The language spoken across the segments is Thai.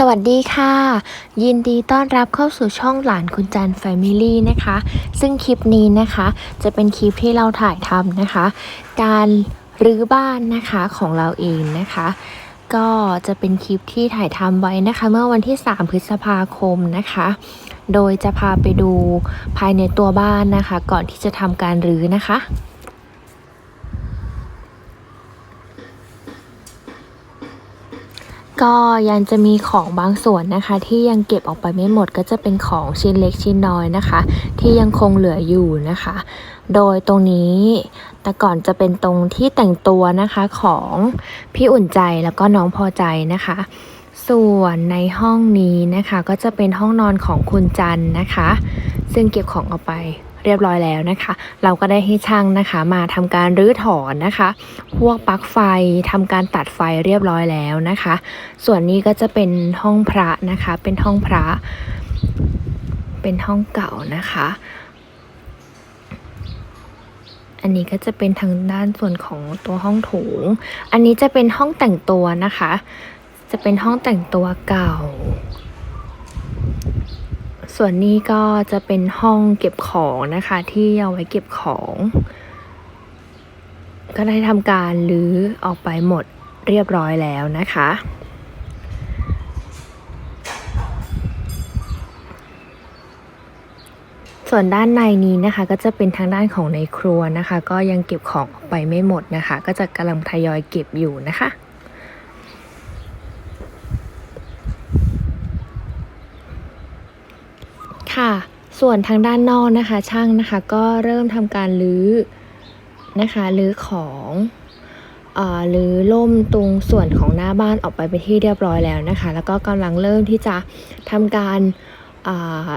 สวัสดีค่ะ ยินดีต้อนรับเข้าสู่ช่องหลานคุณจันแฟมิลี่นะคะ ซึ่งคลิปนี้นะคะจะเป็นคลิปที่เราถ่ายทำนะคะ การรื้อบ้านนะคะของเราเองนะคะ ก็จะเป็นคลิปที่ถ่ายทำไว้นะคะ เมื่อวันที่ 3 พฤษภาคมนะคะ โดยจะพาไปดูภายในตัวบ้านนะคะ ก่อนที่จะทำการรื้อนะคะ ก็ยังจะมีของบางส่วนนะคะ ที่ยังเก็บออกไปไม่หมดก็จะเป็นของชิ้นเล็กชิ้นน้อยนะคะ ที่ยังคงเหลืออยู่นะคะ โดยตรงนี้แต่ก่อนจะเป็นตรงที่แต่งตัวนะคะของพี่อุ่นใจแล้วก็น้องพอใจนะคะ ส่วนในห้องนี้นะคะ ก็จะเป็นห้องนอนของคุณจันนะคะ ซึ่งเก็บของออกไป เรียบร้อยแล้วนะคะ เราก็ได้ให้ช่างนะคะมาทำการรื้อถอนนะคะ พวกปลั๊กไฟทำการตัดไฟเรียบร้อยแล้วนะคะ ส่วนนี้ก็จะเป็นห้องพระนะคะ เป็นห้องพระ เป็นห้องเก่านะคะ อันนี้ก็จะเป็นทางด้านส่วนของตัวห้องโถง อันนี้จะเป็นห้องแต่งตัวนะคะ จะเป็นห้องแต่งตัวเก่า ส่วนนี้ก็จะเป็นห้องเก็บของนะคะ ที่เอาไว้เก็บของ ก็ได้ทำการรื้อออกไปหมดเรียบร้อยแล้วนะคะ ส่วนด้านในนี้นะคะก็จะเป็นทางด้านของในครัวนะคะ ก็ยังเก็บของออกไปไม่หมดนะคะ ก็จะกำลังทยอยเก็บอยู่นะคะ ค่ะ ส่วนทางด้านนอกนะคะ ช่างนะคะก็เริ่มทำการลื้อนะคะลื้อของเอ่อรื้อล่มตรงส่วนของหน้าบ้านออกไปเป็นที่เรียบร้อยแล้วนะคะ แล้วก็กำลังเริ่มที่จะทำการา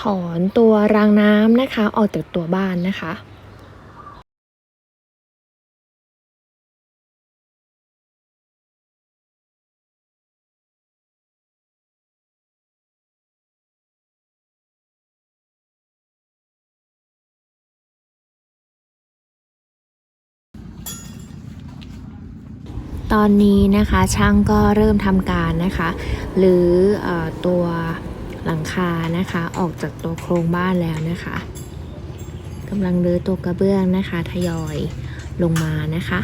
ถอนตัวรางน้ำนะคะ ออกจากตัวบ้านนะคะ ตอนนี้นะคะช่างก็เริ่มทำการนะคะหรือออตัวหลังคานะคะออกจากตัวโครงบ้านแล้วนะคะกำลังรื้อตัวกระเบื้องนะคะทยอยลงมานะคะ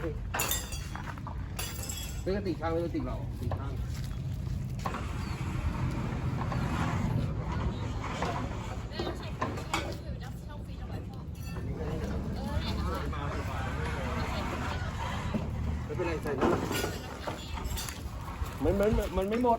เปิดกระติกข้างพี่เป็นกระติกข้างไม่กระติกเราติกข้างไม่เป็นไรใส่นั่นแหมันมันมันไม่หมด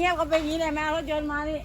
เงียบก็เป็นอย่างนี้เลยแม่เอารถยนต์มานี่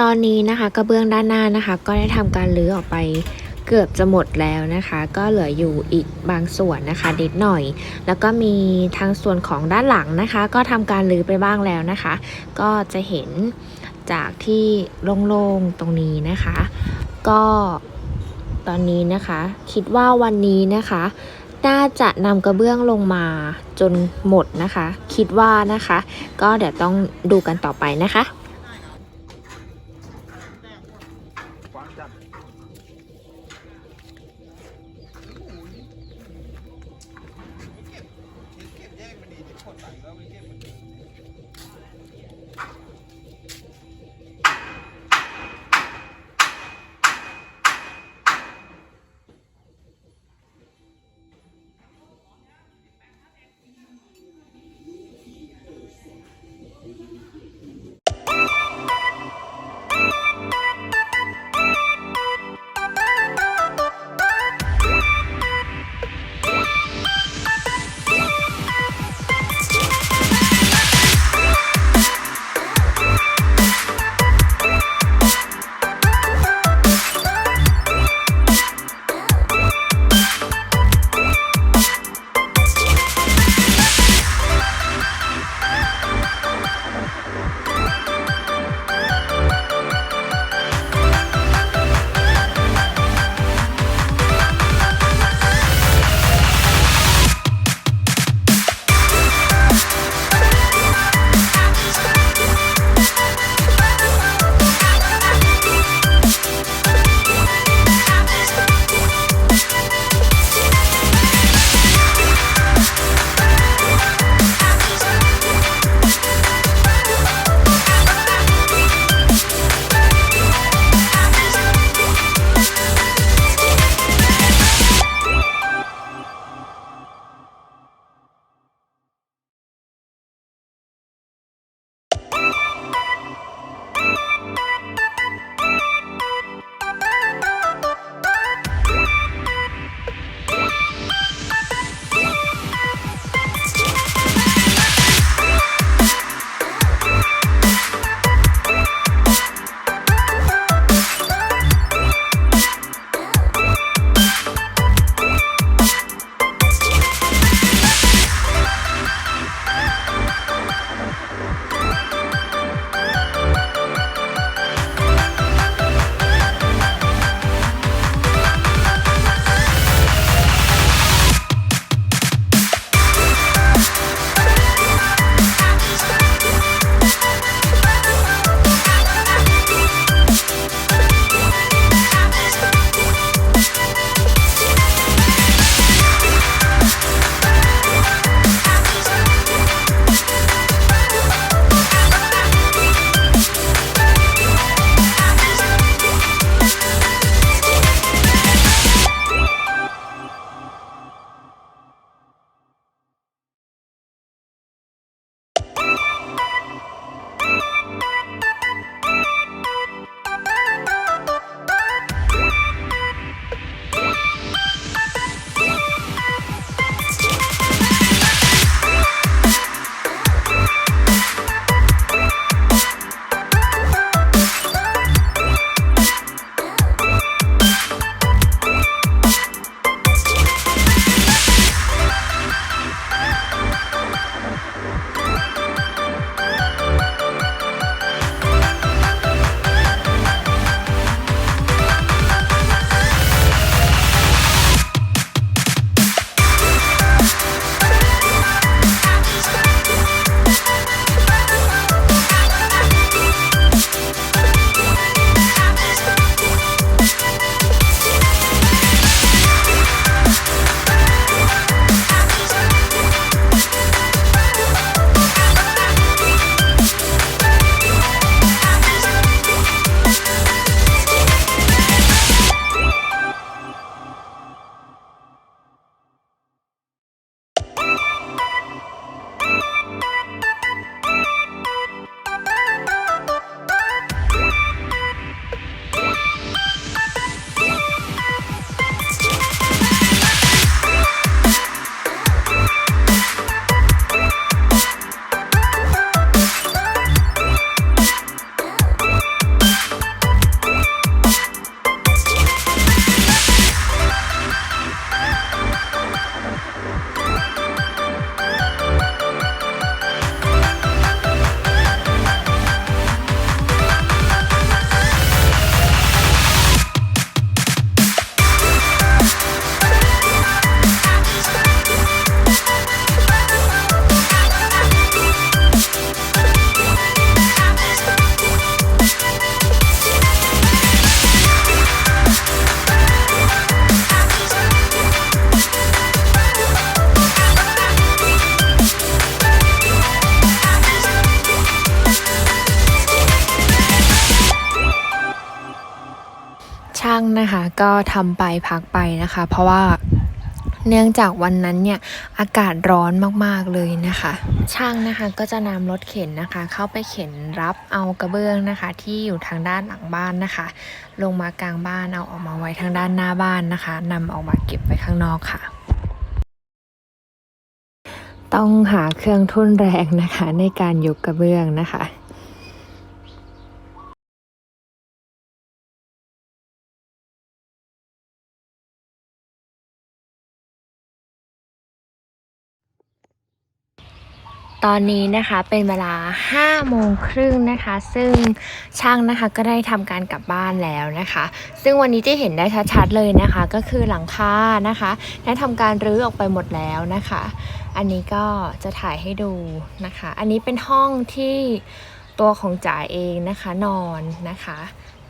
ตอนนี้นะคะกระเบื้องด้านหน้านะคะ ก็ได้ทำการรื้อออกไปเกือบจะหมดแล้วนะคะ ก็เหลืออยู่อีกบางส่วนนะคะนิดหน่อย แล้วก็มีทางส่วนของด้านหลังนะคะ ก็ทำการรื้อไปบ้างแล้วนะคะ ก็จะเห็นจากที่โล่งๆตรงนี้นะคะ ก็ตอนนี้นะคะ คิดว่าวันนี้นะคะน่าจะนำกระเบื้องลงมาจนหมดนะคะ คิดว่านะคะ ก็เดี๋ยวต้องดูกันต่อไปนะคะ ทำไปพักไปนะคะ เพราะว่าเนื่องจากวันนั้นเนี่ยอากาศร้อนมากๆเลยนะคะ ช่างนะคะก็จะนำรถเข็นนะคะ เข้าไปเข็นรับเอากระเบื้องนะคะ ที่อยู่ทางด้านหลังบ้านนะคะ ลงมากลางบ้านเอาออกมาไว้ทางด้านหน้าบ้านนะคะนำออกมาเก็บไว้ข้างนอกค่ะ ต้องหาเครื่องทุ่นแรงนะคะ ในการยกกระเบื้องนะคะ ตอนนี้นะคะเป็นเวลา5โมงครึ่งนะคะ ซึ่งช่างนะคะก็ได้ทำการกลับบ้านแล้วนะคะ ซึ่งวันนี้จะเห็นได้ชัดๆเลยนะคะ ก็คือหลังคานะคะได้ทำการรื้อออกไปหมดแล้วนะคะ อันนี้ก็จะถ่ายให้ดูนะคะ อันนี้เป็นห้องที่ตัวของจ๋าเองนะคะนอนนะคะ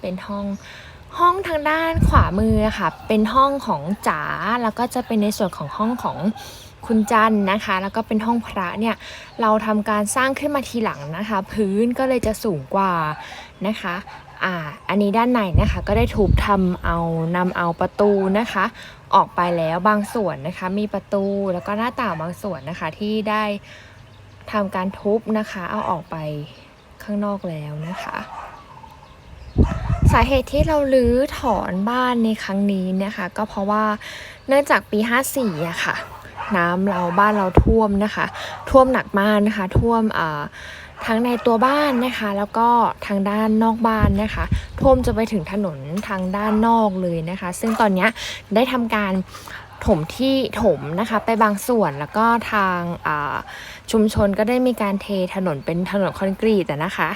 เป็นห้องห้องทางด้านขวามือค่ะ เป็นห้องของจ๋าแล้วก็จะเป็นในส่วนของห้องของ คุณจันนะคะ แล้วก็เป็นห้องพระเนี่ยเราทำการสร้างขึ้นมาทีหลังนะคะ พื้นก็เลยจะสูงกว่านะคะอ่าอันนี้ด้านในนะคะก็ได้ถูกทำเอานำเอาประตูนะคะ ออกไปแล้วบางส่วนนะคะ มีประตูแล้วก็หน้าต่างบางส่วนนะคะที่ได้ทำการทุบนะคะ เอาออกไปข้างนอกแล้วนะคะสาเหตุที่เราลื้อถอนบ้านในครั้งนี้นะคะ ก็เพราะว่าเนื่องจากปี 54อะค่ะ น้ำเราบ้านเราท่วมนะคะ ท่วมหนักมากนะคะ ท่วมทั้งในตัวบ้านนะคะ แล้วก็ทางด้านนอกบ้านนะคะ ท่วมจะไปถึงถนนทางด้านนอกเลยนะคะ ซึ่งตอนนี้ได้ทำการถมที่ถมนะคะไปบางส่วนแล้วก็ทางชุมชนก็ได้มีการเทถนนเป็นถนนคอนกรีตนะคะ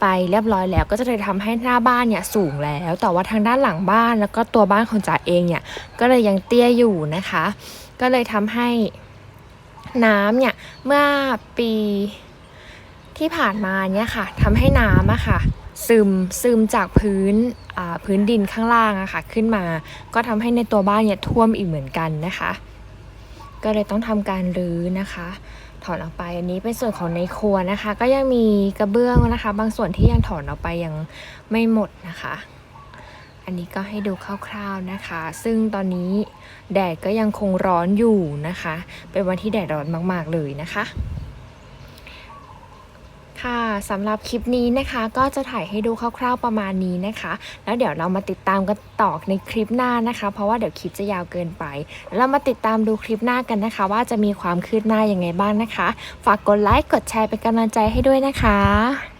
ไปเรียบร้อยแล้วก็จะเลยทำให้หน้าบ้านเนี่ยสูงแล้ว แต่ว่าทางด้านหลังบ้านแล้วก็ตัวบ้านของจ๋าเองเนี่ยก็เลยยังเตี้ยอยู่นะคะ ก็เลยทำให้น้ำเนี่ยเมื่อปีที่ผ่านมาเนี่ยค่ะทำให้น้ำอะค่ะซึมซึมจากพื้นพื้นดินข้างล่างอะค่ะขึ้นมา ก็ทำให้ในตัวบ้านเนี่ยท่วมอีกเหมือนกันนะคะ ก็เลยต้องทำการรื้อนะคะถอนออกไปอันนี้เป็นส่วนของในครัวนะคะ ก็ยังมีกระเบื้องนะคะ บางส่วนที่ยังถอนออกไปยังไม่หมดนะคะ อันนี้ก็ให้ดูคร่าวๆนะคะ ซึ่งตอนนี้แดดก็ยังคงร้อนอยู่นะคะ เป็นวันที่แดดร้อนมากๆเลยนะคะ ค่ะสำหรับคลิปนี้นะคะ ก็จะถ่ายให้ดูคร่าวๆประมาณนี้นะคะ แล้วเดี๋ยวเรามาติดตามกันต่อในคลิปหน้านะคะ เพราะว่าเดี๋ยวคลิปจะยาวเกินไป เรามาติดตามดูคลิปหน้ากันนะคะ ว่าจะมีความคืบหน้ายังไงบ้างนะคะ ฝากกดไลค์กดแชร์เป็นกำลังใจให้ด้วยนะคะ